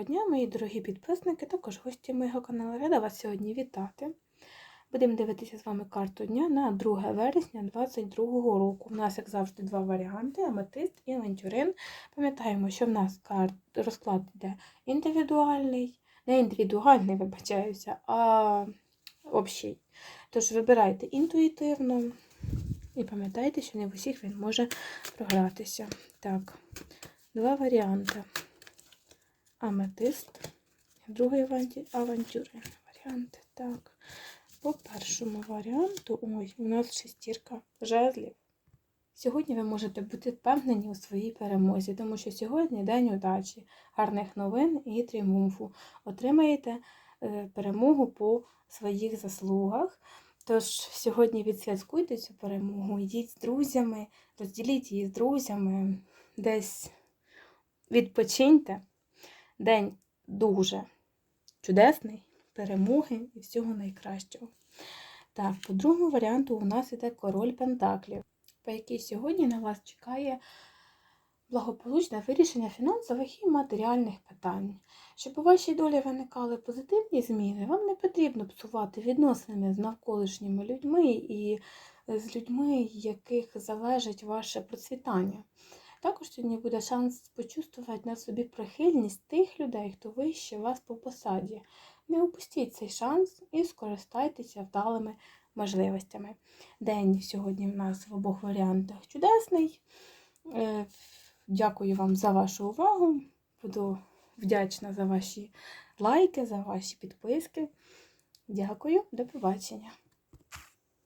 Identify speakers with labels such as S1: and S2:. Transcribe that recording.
S1: Доброго дня, мої дорогі підписники, також гості моєго каналу. Рада вас сьогодні вітати. Будемо дивитися з вами карту дня на 2 вересня 2022 року. У нас, як завжди, два варіанти: аметист і авантюрин. Пам'ятаємо, що в нас розклад йде індивідуальний, не індивідуальний, вибачаюся, а общий. Тож вибирайте інтуїтивно і пам'ятайте, що не в усіх він може програтися. Так, два варіанти аметист, другий авантюри. Варіанти. Так. По першому варіанту, ой, у нас шестірка жезлів. Сьогодні ви можете бути впевнені у своїй перемозі, тому що сьогодні день удачі, гарних новин і тріумфу. Отримаєте е, перемогу по своїх заслугах. Тож сьогодні відсвяткуйте цю перемогу, йдіть з друзями, розділіть її з друзями, десь відпочиньте. День дуже чудесний, перемоги і всього найкращого. Так, по другому варіанту у нас іде король Пентаклів, по якій сьогодні на вас чекає благополучне вирішення фінансових і матеріальних питань. Щоб у вашій долі виникали позитивні зміни, вам не потрібно псувати відносини з навколишніми людьми і з людьми, яких залежить ваше процвітання. Також сьогодні буде шанс почувствувати на собі прихильність тих людей, хто вище вас по посаді. Не упустіть цей шанс і скористайтеся вдалими можливостями. День сьогодні в нас в обох варіантах чудесний. Е, Дякую вам за вашу увагу. Буду вдячна за ваші лайки, за ваші підписки. Дякую, до побачення.